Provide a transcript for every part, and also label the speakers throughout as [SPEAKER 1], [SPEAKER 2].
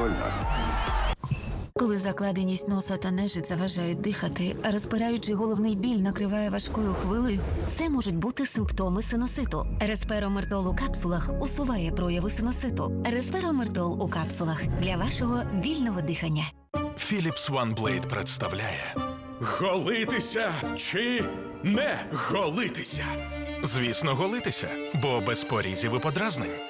[SPEAKER 1] Прикольно.
[SPEAKER 2] Коли закладеність носа та нежить заважають дихати, а розпираючий головний біль накриває важкою хвилею, це можуть бути симптоми синуситу. Респиромертол у капсулах усуває прояви синуситу. Респиромертол у капсулах для вашого вільного дихання.
[SPEAKER 3] Philips OneBlade представляє
[SPEAKER 4] Голитися чи не голитися?
[SPEAKER 3] Звісно, голитися, бо без порізів і подразнень.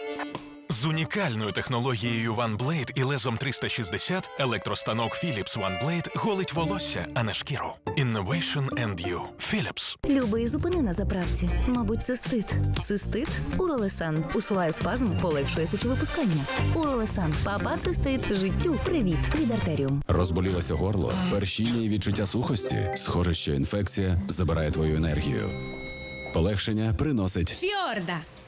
[SPEAKER 3] З унікальною технологією OneBlade і лезом 360 електростанок Philips OneBlade голить волосся, а не шкіру. Innovation and you. Philips.
[SPEAKER 5] Любий зупини на заправці. Мабуть, цистит. Цистит? Уролесан. Усуває спазм, полегшує сечовипускання. Уролесан. Папа цистит. Життю. Привіт. Від артеріум.
[SPEAKER 6] Розболілося горло, першіння і відчуття сухості. Схоже, що інфекція забирає твою енергію. Полегшення приносить
[SPEAKER 7] Фіорда.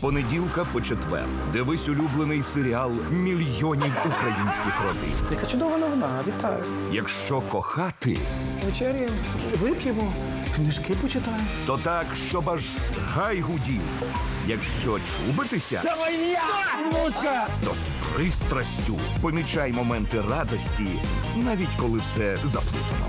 [SPEAKER 8] З понеділка по четвер. Дивись улюблений серіал мільйонів українських родин.
[SPEAKER 9] Яка чудова новина, вітаю.
[SPEAKER 8] Якщо кохати,
[SPEAKER 9] Вечеряємо, вип'ємо, книжки почитаємо.
[SPEAKER 8] то так, щоб аж гай гудів. Якщо чубитися,
[SPEAKER 9] Давай я! Внучка!
[SPEAKER 8] то з пристрастю помічай моменти радості, навіть коли все заплутано.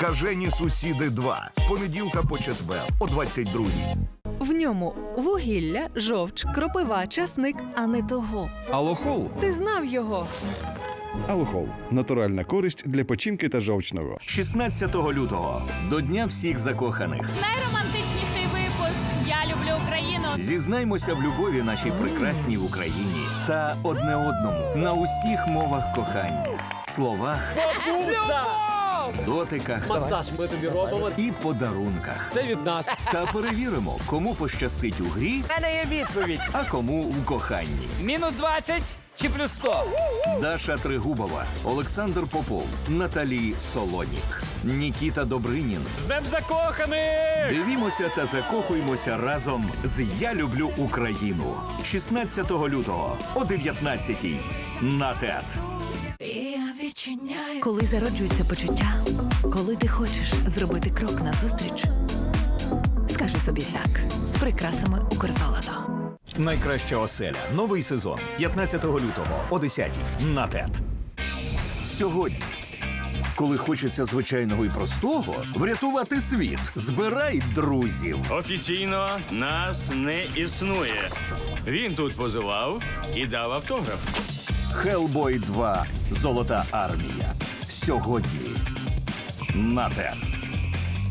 [SPEAKER 8] Скажені сусіди 2 з понеділка по четвер о 22-й.
[SPEAKER 7] В ньому вугілля, жовч, кропива, часник, а не того.
[SPEAKER 10] Алохол.
[SPEAKER 7] Ти знав його.
[SPEAKER 10] Алохол. Натуральна користь для печінки та жовчного.
[SPEAKER 8] 16 лютого до Дня всіх закоханих.
[SPEAKER 11] Найромантичніший випуск. Я люблю Україну.
[SPEAKER 8] Зізнаймося в любові нашій прекрасній Україні та одне одному на усіх мовах кохання, словах, дотиках
[SPEAKER 9] Масаж ми тобі робимо.
[SPEAKER 8] і подарунках.
[SPEAKER 9] Це від нас.
[SPEAKER 8] Та перевіримо, кому пощастить у грі,
[SPEAKER 9] У мене є відповідь.
[SPEAKER 8] а кому у коханні.
[SPEAKER 9] Мінус 20 чи плюс 100?
[SPEAKER 8] Даша Тригубова, Олександр Попов, Наталі Солонік, Нікіта Добринін.
[SPEAKER 9] З днем закоханих!
[SPEAKER 8] Дивімося та закохуємося разом з Я люблю Україну 16 лютого о 19 на ТЕТ.
[SPEAKER 2] Коли зароджується почуття, коли ти хочеш зробити крок назустріч, скажи собі так з прикрасами Укрзолото.
[SPEAKER 8] Найкраща оселя. Новий сезон 15 лютого о 10 на ТЕТ. Сьогодні. Коли хочеться звичайного і простого, врятувати світ. Збирай друзів.
[SPEAKER 4] Офіційно нас не існує. Він тут позивав і дав автограф.
[SPEAKER 8] Хелбой 2. Золота армія. Сьогодні. На те.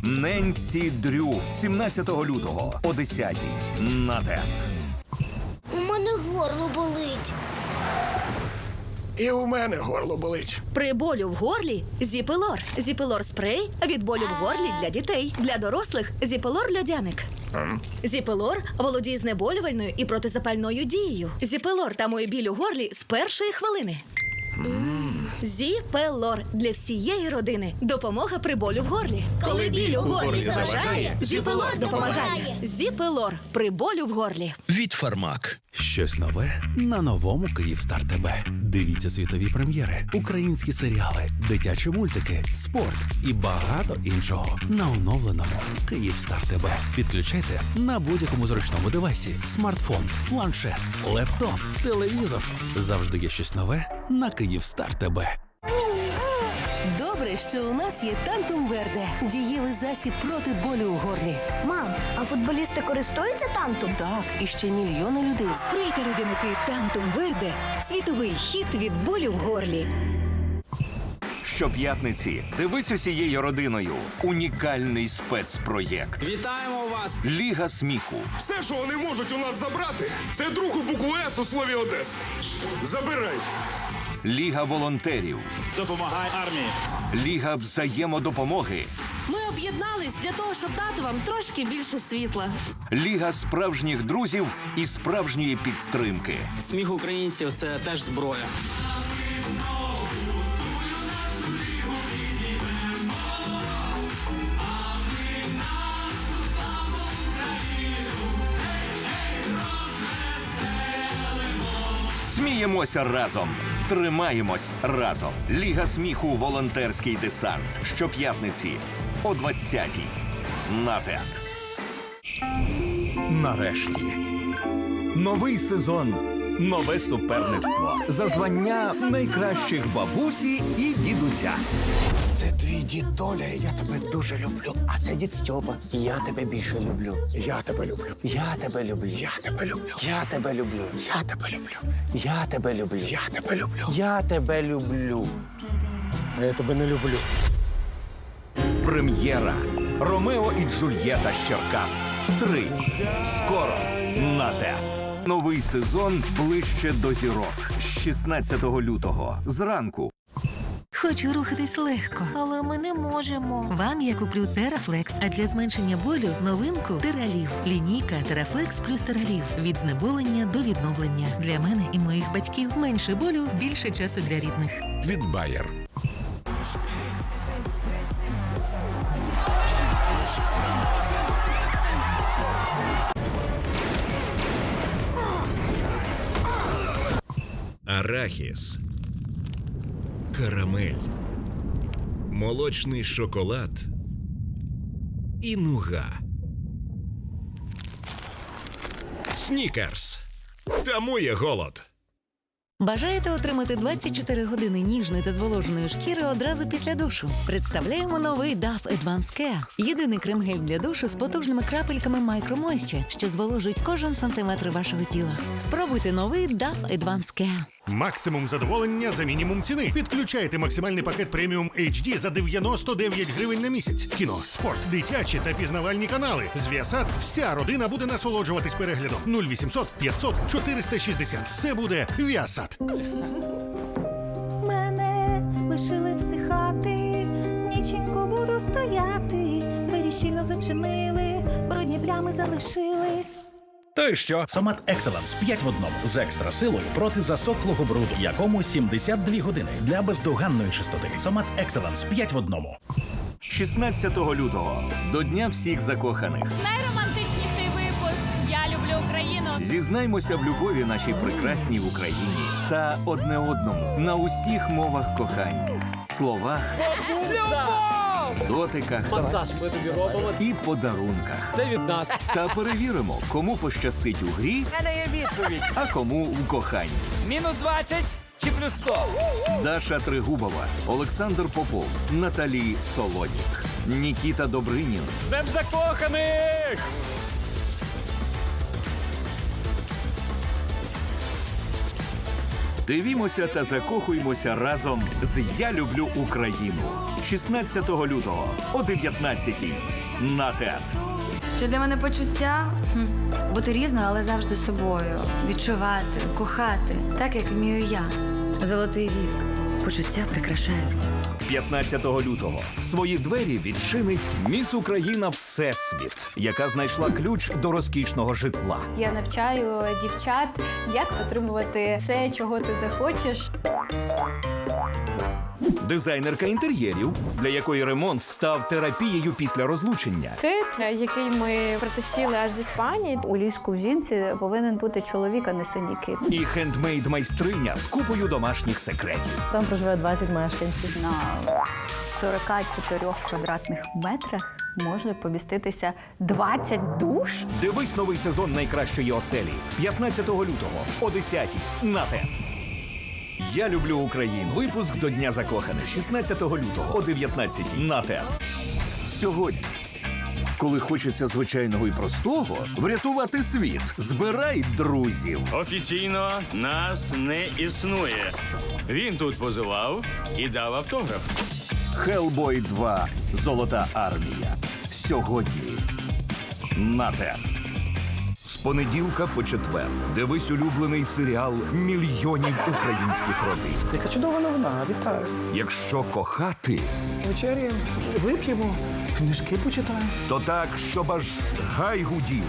[SPEAKER 8] Ненсі Дрю 17 лютого о 10 на ТЕТ.
[SPEAKER 11] У мене горло болить.
[SPEAKER 4] І у мене горло болить.
[SPEAKER 5] При болю в горлі Зіпелор. Зіпелор спрей від болю в горлі для дітей. Для дорослих Зіпелор льодяник. Зіпелор володіє знеболювальною і протизапальною дією. Зіпелор тамує біль у горлі з першої хвилини. Зіпелор для всієї родини. Допомога при болю в горлі.
[SPEAKER 11] Коли біль у горлі заважає,
[SPEAKER 5] Зіпелор допомагає. Зіпелор при болю в горлі.
[SPEAKER 6] Від Фармак. Щось нове на новому Київстар ТБ. Дивіться світові прем'єри, українські серіали, дитячі мультики, спорт і багато іншого на оновленому Київстар ТБ. Підключайте на будь-якому зручному девайсі: смартфон, планшет, лептоп, телевізор. Завжди є щось нове на Київстар ТБ.
[SPEAKER 7] Добре, що у нас є Тантум Верде. Дієвий засіб проти болю у горлі.
[SPEAKER 11] Мам, а футболісти користуються тантом?
[SPEAKER 7] Так, і ще мільйони людей. Сприйте людяники Тантум Верде. Світовий хіт від болю в горлі.
[SPEAKER 8] Щоп'ятниці дивись усією родиною. Унікальний спецпроєкт.
[SPEAKER 9] Вітаємо вас!
[SPEAKER 8] Ліга сміху.
[SPEAKER 4] Все, що вони можуть у нас забрати, це другу букву С у слові Одеса. Забирайте.
[SPEAKER 8] Ліга волонтерів.
[SPEAKER 4] Допомагай армії.
[SPEAKER 8] Ліга взаємодопомоги.
[SPEAKER 11] Ми об'єднались для того, щоб дати вам трошки більше світла.
[SPEAKER 8] Ліга справжніх друзів і справжньої підтримки.
[SPEAKER 9] Сміх українців це теж зброя.
[SPEAKER 12] Сміємося разом, тримаємось разом. Ліга сміху волонтерський десант. Щоп'ятниці о 20-й. На ТЕТ.
[SPEAKER 8] Нарешті. Новий сезон. Нове суперництво. За звання найкращих бабусі і дідуся.
[SPEAKER 13] Твій дід Толя, я тебе дуже люблю. А це дід Стьопа. Я тебе більше люблю. Я тебе люблю. Я тебе люблю. Я тебе люблю. Я тебе люблю. Я тебе люблю. Я тебе люблю. Я тебе люблю. Я тебе люблю. А я тебе не люблю.
[SPEAKER 8] Прем'єра. Ромео і Джульєта з Черкас. Три. Скоро на ТЕТ.
[SPEAKER 12] Новий сезон ближче до зірок. 16 лютого. Зранку.
[SPEAKER 14] Хочу рухатись легко, але ми не можемо. Вам я куплю Терафлекс, а для зменшення болю новинку Тералів. Лінійка Терафлекс плюс Тералів. Від знеболення до відновлення. Для мене і моїх батьків менше болю, більше часу для рідних.
[SPEAKER 15] Від Bayer.
[SPEAKER 16] Арахіс, карамель, молочний шоколад і нуга. Снікерс. Тому є голод.
[SPEAKER 7] Бажаєте отримати 24 години ніжної та зволоженої шкіри одразу після душу? Представляємо новий DAF Advanced Care. Єдиний крем-гель для душу з потужними крапельками Micro що зволожують кожен сантиметр вашого тіла. Спробуйте новий DAF Advanced Care.
[SPEAKER 17] Максимум задоволення за мінімум ціни. Підключайте максимальний пакет преміум HD за 99 гривень на місяць. Кіно, спорт, дитячі та пізнавальні канали. З Віасад вся родина буде насолоджуватись переглядом. 0800 500 460. Все буде Віасад.
[SPEAKER 18] Мене лишили всихати, ніченько буду стояти. Двері щільно зачинили, брудні плями залишили.
[SPEAKER 19] То й що? Сомат Екселенс 5 в одному з екстра силою проти засохлого бруду, якому 72 години для бездоганної чистоти. Сомат Екселенс 5 в одному.
[SPEAKER 12] 16 лютого. До Дня всіх закоханих.
[SPEAKER 20] Найромантичніший
[SPEAKER 12] Зізнаймося в любові нашій прекрасній в Україні та одне одному на усіх мовах кохання, словах, дотиках
[SPEAKER 9] Масаж ми тобі робимо.
[SPEAKER 12] і подарунках.
[SPEAKER 9] Це від нас.
[SPEAKER 12] Та перевіримо, кому пощастить у грі, а кому в коханні.
[SPEAKER 9] Мінус 20 чи плюс 100?
[SPEAKER 12] Даша Тригубова, Олександр Попов, Наталі Солодік, Нікіта Добринін,
[SPEAKER 9] З Днем закоханих!
[SPEAKER 12] Дивімося та закохуємося разом з Я люблю Україну 16 лютого о 19 на ТЕТ.
[SPEAKER 1] Що для мене почуття Хм. бути різною, але завжди собою, відчувати, кохати, так як вмію я. Золотий вік. Почуття прикрашають.
[SPEAKER 8] 15 лютого свої двері відчинить Міс Україна Всесвіт, яка знайшла ключ до розкішного житла.
[SPEAKER 21] Я навчаю дівчат, як отримувати все, чого ти захочеш.
[SPEAKER 8] Дизайнерка інтер'єрів, для якої ремонт став терапією після розлучення.
[SPEAKER 21] Кит, який ми притащили аж з Іспанії.
[SPEAKER 1] У ліжку в жінці повинен бути чоловік, а не синій кит.
[SPEAKER 8] І хендмейд майстриня з купою домашніх секретів.
[SPEAKER 22] Там проживає 20 мешканців.
[SPEAKER 1] На 44 квадратних метрах може поміститися 20 душ.
[SPEAKER 8] Дивись новий сезон найкращої оселі 15 лютого о 10 на ТЕТ. Я люблю Україну. Випуск до Дня закоханих 16 лютого о 19 на ТЕТ.
[SPEAKER 12] Сьогодні, коли хочеться звичайного і простого, врятувати світ, збирай друзів.
[SPEAKER 4] Офіційно нас не існує. Він тут позивав і дав автограф.
[SPEAKER 12] Хелбой 2. Золота армія. Сьогодні на те.
[SPEAKER 8] З понеділка по четвер. Дивись улюблений серіал мільйонів українських родин.
[SPEAKER 13] Яка чудова новина, вітаю.
[SPEAKER 8] Якщо кохати,
[SPEAKER 13] Вечеряємо, вип'ємо, книжки почитаємо.
[SPEAKER 8] то так, щоб аж гай гудів.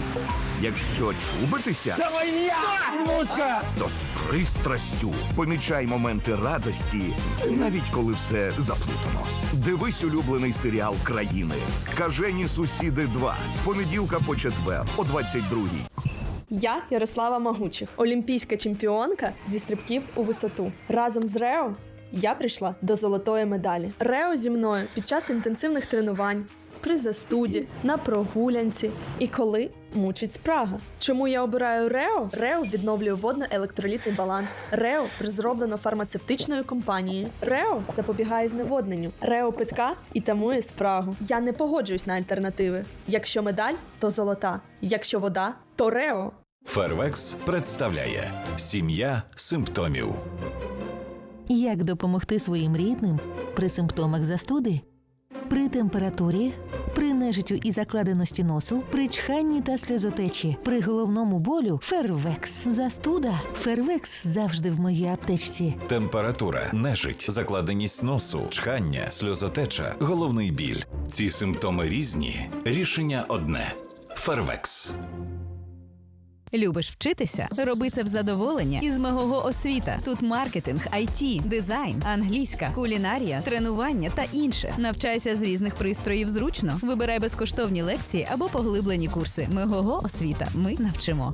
[SPEAKER 8] Якщо чубитися,
[SPEAKER 9] Давай я! Внучка!
[SPEAKER 8] то з пристрастю помічай моменти радості, навіть коли все заплутано. Дивись улюблений серіал країни. Скажені сусіди 2 з понеділка по четвер о 22-й.
[SPEAKER 17] Я Ярослава Магучих, олімпійська чемпіонка зі стрибків у висоту. Разом з Рео я прийшла до золотої медалі. Рео зі мною під час інтенсивних тренувань, при застуді, на прогулянці і коли мучить спрага. Чому я обираю Рео? Рео відновлює водно-електролітний баланс. Рео розроблено фармацевтичною компанією. Рео запобігає зневодненню. Рео питка і тамує спрагу. Я не погоджуюсь на альтернативи. Якщо медаль, то золота. Якщо вода, то Рео.
[SPEAKER 19] Фервекс представляє сім'я симптомів.
[SPEAKER 14] Як допомогти своїм рідним при симптомах застуди? При температурі, при нежиттю і закладеності носу, при чханні та сльозотечі, при головному болю Фервекс. Застуда. Фервекс завжди в моїй аптечці.
[SPEAKER 19] Температура, нежить, закладеність носу, чхання, сльозотеча, головний біль. Ці симптоми різні. Рішення одне. Фервекс.
[SPEAKER 23] Любиш вчитися? Роби це в задоволення із мого освіта. Тут маркетинг, IT, дизайн, англійська, кулінарія, тренування та інше. Навчайся з різних пристроїв зручно. Вибирай безкоштовні лекції або поглиблені курси. Мого освіта. Ми навчимо.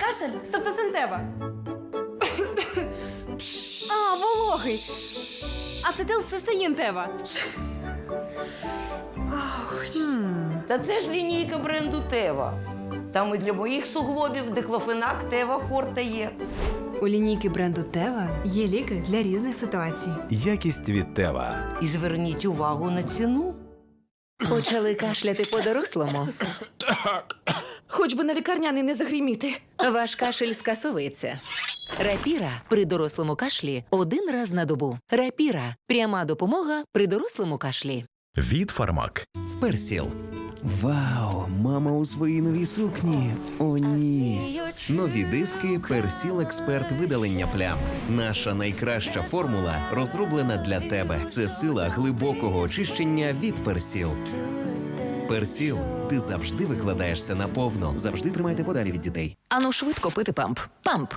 [SPEAKER 24] Кашель, стопосинтева. А, вологий. Ацетилцистеїн тева.
[SPEAKER 25] Та це ж лінійка бренду Тева. Там і для моїх суглобів диклофенак Тева Форте є.
[SPEAKER 26] У лінійки бренду Тева є ліки для різних ситуацій.
[SPEAKER 19] Якість від Тева.
[SPEAKER 25] І зверніть увагу на ціну.
[SPEAKER 7] Почали кашляти по-дорослому.
[SPEAKER 1] Хоч би на лікарняний не загріміти.
[SPEAKER 7] Ваш кашель скасовується. Рапіра при дорослому кашлі один раз на добу. Рапіра пряма допомога при дорослому кашлі.
[SPEAKER 3] Від фармак.
[SPEAKER 27] Персіл. Вау, мама у своїй новій сукні. О, ні. Нові диски Персіл Експерт видалення плям. Наша найкраща формула розроблена для тебе. Це сила глибокого очищення від Персіл. Персіл, ти завжди викладаєшся наповно. Завжди тримайте подалі від дітей.
[SPEAKER 7] Ану швидко пити памп. Памп.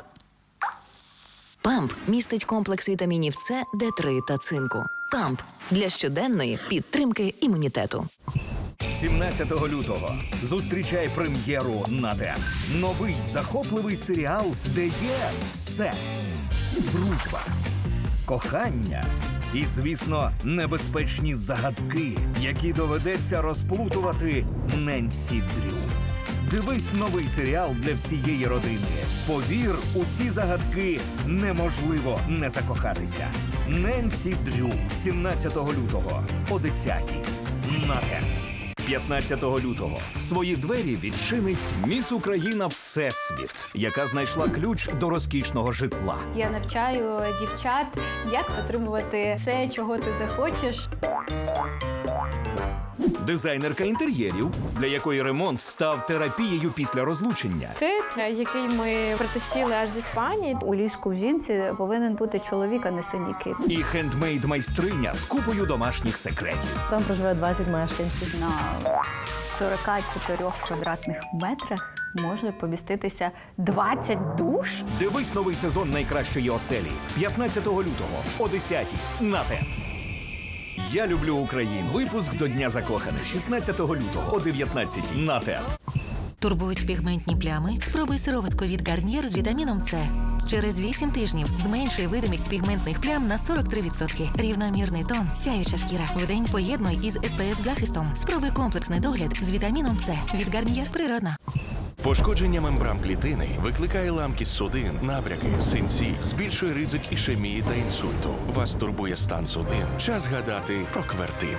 [SPEAKER 7] Памп містить комплекс вітамінів С, Д3 та цинку. Памп для щоденної підтримки імунітету.
[SPEAKER 8] 17 лютого зустрічай прем'єру на ТЕТ. Новий захопливий серіал, де є все: дружба, кохання і, звісно, небезпечні загадки, які доведеться розплутувати Ненсі Дрю. Дивись новий серіал для всієї родини. Повір, у ці загадки неможливо не закохатися. Ненсі Дрю 17 лютого о 10 на ТЕТ. 15 лютого свої двері відчинить міс Україна Всесвіт, яка знайшла ключ до розкішного житла.
[SPEAKER 24] Я навчаю дівчат, як отримувати все, чого ти захочеш.
[SPEAKER 8] Дизайнерка інтер'єрів, для якої ремонт став терапією після розлучення.
[SPEAKER 17] Кит, який ми притащили аж з Іспанії.
[SPEAKER 21] У ліжку в жінці повинен бути чоловік, а не синій кит.
[SPEAKER 8] І хендмейд майстриня з купою домашніх секретів.
[SPEAKER 21] Там проживає 20 мешканців. На 44 квадратних метрах може поміститися 20 душ.
[SPEAKER 8] Дивись новий сезон найкращої оселі 15 лютого о 10 на ТЕТ. Я люблю Україну. Випуск до Дня закоханих 16 лютого о 19 на ТЕТ.
[SPEAKER 28] Турбують пігментні плями? Спробуй сироватку від Гарнієр з вітаміном С. Через 8 тижнів зменшує видимість пігментних плям на 43%. Рівномірний тон, сяюча шкіра. Вдень поєднуй із SPF захистом. Спробуй комплексний догляд з вітаміном С. Від Гарнієр природна.
[SPEAKER 3] Пошкодження мембран клітини викликає ламкість судин, набряки, синці, збільшує ризик ішемії та інсульту. Вас турбує стан судин. Час гадати про квертин.